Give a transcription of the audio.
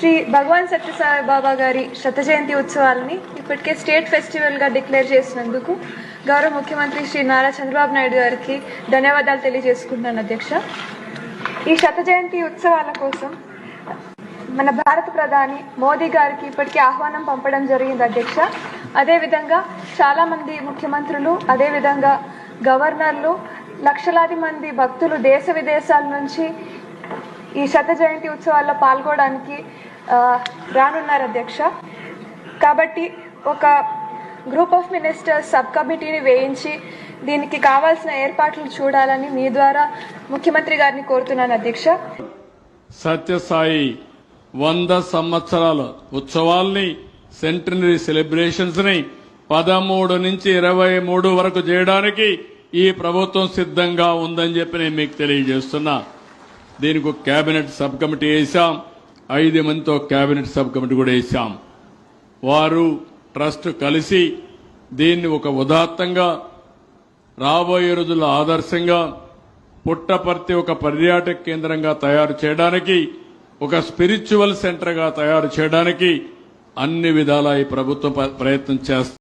శ్రీ భగవాన్ సత్యసాయి బాబా గారి శత జయంతి ఉత్సవాలని ఇప్పటికే స్టేట్ ఫెస్టివల్గా డిక్లేర్ చేసినందుకు గౌరవ ముఖ్యమంత్రి శ్రీ నారా చంద్రబాబు నాయుడు గారికి ధన్యవాదాలు తెలియజేసుకుంటున్నాను అధ్యక్ష. ఈ శత జయంతి ఉత్సవాల కోసం మన భారత ప్రధాని మోదీ గారికి ఇప్పటికే ఆహ్వానం పంపడం జరిగింది అధ్యక్ష. అదేవిధంగా చాలామంది ముఖ్యమంత్రులు అదేవిధంగా గవర్నర్లు లక్షలాది మంది భక్తులు దేశ విదేశాల నుంచి ఈ శత జయంతి ఉత్సవాల్లో పాల్గొనడానికి రానున్నారు అధ్యక్ష. కాబట్టి ఒక గ్రూప్ ఆఫ్ మినిస్టర్స్ సబ్ కమిటీని వేయించి దీనికి కావాల్సిన ఏర్పాట్లు చూడాలని మీ ద్వారా ముఖ్యమంత్రి గారిని కోరుతున్నాను అధ్యక్ష. సత్యసాయి వంద సంవత్సరాల ఉత్సవాల్ని సెంటనరీ సెలబ్రేషన్స్ని పదమూడు నుంచి ఇరవై మూడు వరకు చేయడానికి ఈ ప్రభుత్వం సిద్ధంగా ఉందని చెప్పి నేను మీకు తెలియజేస్తున్నా. దీనికి ఒక కేబినెట్ సబ్ కమిటీ వేశాం. ఐదు మందితో కేబినెట్ సబ్ కమిటీ కూడా వేశాం. వారు ట్రస్ట్ కలిసి దీన్ని ఒక ఉదాత్తంగా రాబోయే రోజుల ఆదర్శంగా పుట్టపర్తి ఒక పర్యాటక కేంద్రంగా తయారు చేయడానికి ఒక స్పిరిచువల్ సెంటర్గా తయారు చేయడానికి అన్ని విధాలా ఈ ప్రభుత్వం ప్రయత్నం చేస్తుంది